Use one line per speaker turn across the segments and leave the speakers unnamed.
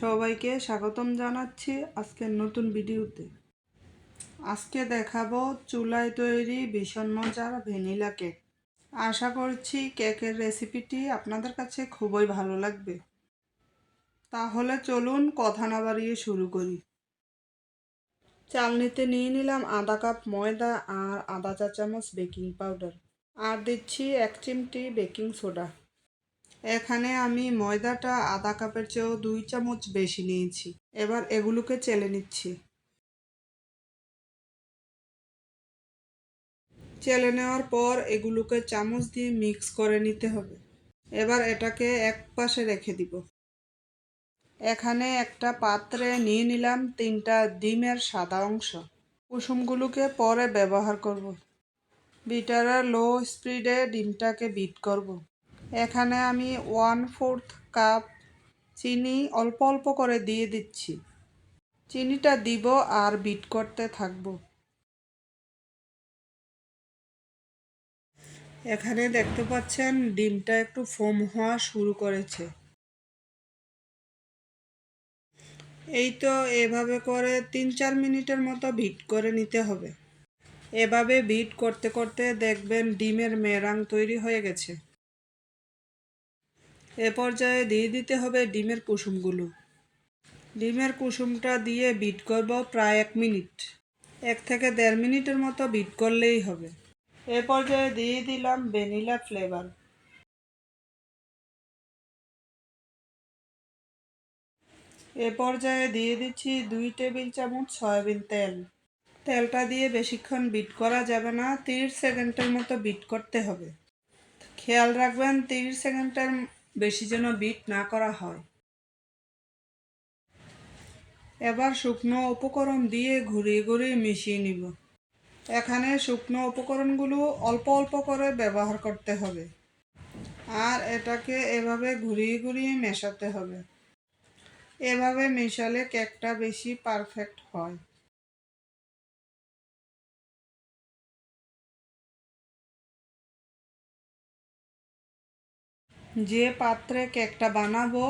সবাইকে স্বাগতম জানাচ্ছি আজকের নতুন ভিডিওতে। আজকে দেখাবো চুলায় তৈরি ভীষণ মজার ভ্যানিলা কেক। আশা করছি কেকের রেসিপিটি আপনাদের কাছে খুবই ভালো লাগবে। তাহলে চলুন কথা না বাড়িয়ে শুরু করি। চালনিতে নিয়ে নিলাম আধা কাপ ময়দা আর আধা চা চামচ বেকিং পাউডার। আর দিচ্ছি এক চিমটি বেকিং সোডা। এখানে আমি ময়দাটা আধা কাপের চেয়েও দুই চামচ বেশি নিয়েছি। এবার এগুলোকে চেলে নিচ্ছি। চেলে নেওয়ার পর এগুলোকে চামচ দিয়ে মিক্স করে নিতে হবে। এবার এটাকে এক পাশে রেখে দিব। এখানে একটা পাত্রে নিয়ে নিলাম তিনটা ডিমের সাদা অংশ। কুসুমগুলোকে পরে ব্যবহার করব। বিটারের লো স্পিডে ডিমটাকে বিট করব। এখানে আমি ওয়ান ফোর্থ কাপ চিনি অল্প অল্প করে দিয়ে দিচ্ছি। চিনিটা দিব আর বিট করতে থাকব। এখানে দেখতে পাচ্ছেন ডিমটা একটু ফোম হওয়া শুরু করেছে। এই তো এভাবে করে তিন চার মিনিটের মতো বিট করে নিতে হবে। এভাবে বিট করতে করতে দেখবেন ডিমের মেরাং তৈরি হয়ে গেছে। এ পর্যায়ে দিয়ে দিতে হবে ডিমের কুসুমগুলো। ডিমের কুসুমটা দিয়ে বিট করব প্রায় এক মিনিট। এক থেকে দেড় মিনিটের মতো বিট করলেই হবে। এ পর্যায়ে দিয়ে দিলাম ভ্যানিলা ফ্লেভার। এ পর্যায়ে দিয়ে দিচ্ছি দুই টেবিল চামচ সয়াবিন তেল। তেলটা দিয়ে বেশিক্ষণ বিট করা যাবে না, তিরিশ সেকেন্ডের মতো বিট করতে হবে। খেয়াল রাখবেন, তিরিশ সেকেন্ডের বেশি যেন বিট না করা হয়। এবার শুকনো উপকরণ দিয়ে ঘুরিয়ে ঘুরিয়ে মিশিয়ে নিব। এখানে শুকনো উপকরণগুলো অল্প অল্প করে ব্যবহার করতে হবে। আর এটাকে এভাবে ঘুরিয়ে ঘুরিয়ে মেশাতে হবে। এভাবে মেশালে কেকটা বেশি পারফেক্ট হয়। যে পাত্রে কেকটা বানাবো,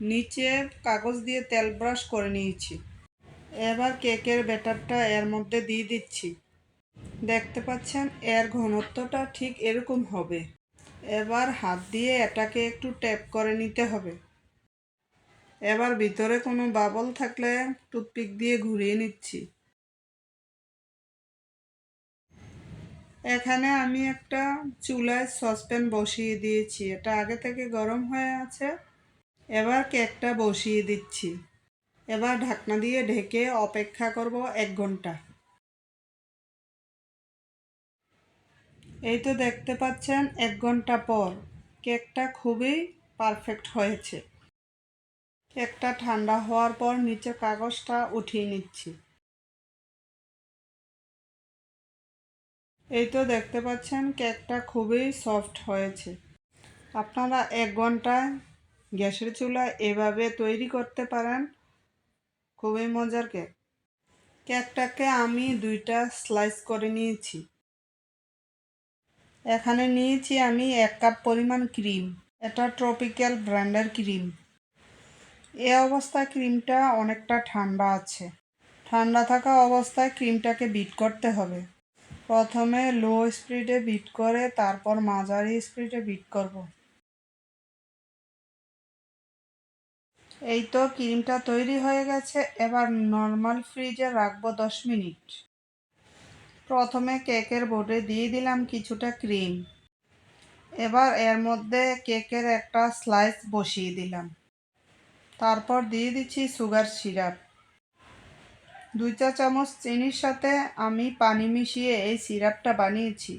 নিচে কাগজ দিয়ে তেল ব্রাশ করে নিয়েছি। এবার কেকের ব্যাটারটা এর মধ্যে দিয়ে দিচ্ছি। দেখতে পাচ্ছেন, এর ঘনত্বটা ঠিক এরকম হবে। এবার হাত দিয়ে এটাকে একটু ট্যাপ করে নিতে হবে। এবার ভিতরে কোনো বাবল থাকলে টুথপিক দিয়ে ঘুরিয়ে নিচ্ছি। এখানে আমি একটা চুলায় সসপ্যান বসিয়ে দিয়েছি। এটা আগে থেকে গরম হয়ে আছে। এবার কেকটা বসিয়ে দিচ্ছি। এবার ঢাকনা দিয়ে ঢেকে অপেক্ষা করব এক ঘণ্টা। এই তো দেখতে পাচ্ছেন, এক ঘণ্টা পর কেকটা খুবই পারফেক্ট হয়েছে। কেকটা ঠান্ডা হওয়ার পর নিচে কাগজটা উঠিয়ে নিচ্ছি। এই তো দেখতে পাচ্ছেন কেকটা খুবই সফট হয়েছে। আপনারা এক ঘন্টায় গ্যাসের চুলা এভাবে তৈরি করতে পারেন। খুবই মজার কেক। কেকটাকে আমি দুইটা স্লাইস করে নিয়েছি। এখানে নিয়েছি আমি এক কাপ পরিমাণ ক্রিম। এটা ট্রপিক্যাল ব্র্যান্ডের ক্রিম। এ অবস্থায় ক্রিমটা অনেকটা ঠান্ডা আছে। ঠান্ডা থাকা অবস্থায় ক্রিমটাকে বিট করতে হবে। প্রথমে লো স্পিডে বিট করে, তারপর মাঝারি স্পিডে বিট করব। এই তো ক্রিমটা তৈরি হয়ে গেছে, এবার নর্মাল ফ্রিজে রাখব দশ মিনিট। প্রথমে কেকের বোর্ডে দিয়ে দিলাম কিছুটা ক্রিম এবার এর মধ্যে কেকের একটা স্লাইস বসিয়ে দিলাম। তারপর দিয়ে দিচ্ছি সুগার সিরাপ দুই চা চামচ চিনির সাথে আমি পানি মিশিয়ে এই সিরাপটা বানিয়েছি।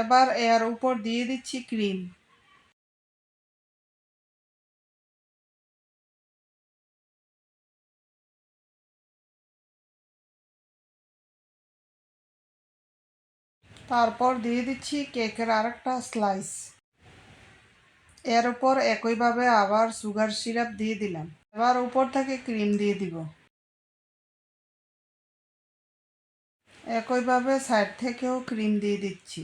এবার এর উপর দিয়ে দিচ্ছি ক্রিম। তারপর দিয়ে দিচ্ছি কেকের আরেকটা স্লাইস। এর উপর একইভাবে আবার সুগার সিরাপ দিয়ে দিলাম। এবার উপর থেকে ক্রিম দিয়ে দিব। একইভাবে সাইড থেকেও ক্রিম দিয়ে দিচ্ছি।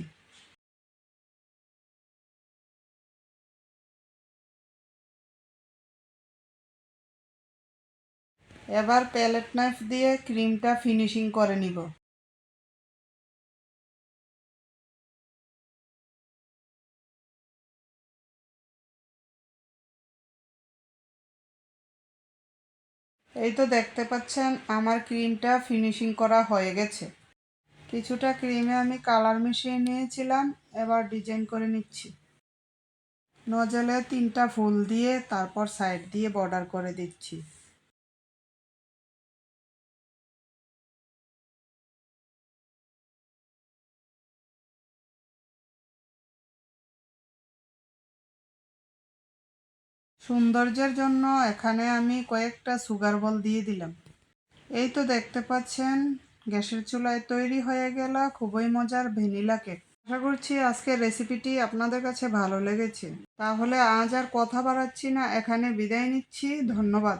এবার প্যালেট নাইফ দিয়ে ক্রিমটা ফিনিশিং করে নিব। এই তো দেখতে পাচ্ছেন, আমার ক্রিমটা ফিনিশিং করা হয়ে গেছে। কিছুটা ক্রিমে আমি কালার মিশিয়ে নিয়েছিলাম, এবার ডিজাইন করে নিচ্ছি। নজলে তিনটা ফুল দিয়ে তারপর সাইড দিয়ে বর্ডার করে দিচ্ছি। সৌন্দর্যের জন্য এখানে আমি কয়েকটা সুগার বল দিয়ে দিলাম। এই তো দেখতে পাচ্ছেন গ্যাসের চুলায় তৈরি হয়ে গেল খুবই মজার ভ্যানিলা কেক। আশা করছি আজকের রেসিপিটি আপনাদের কাছে ভালো লেগেছে। তাহলে আজ আর কথা বাড়াচ্ছি না, এখানে বিদায় নিচ্ছি, ধন্যবাদ।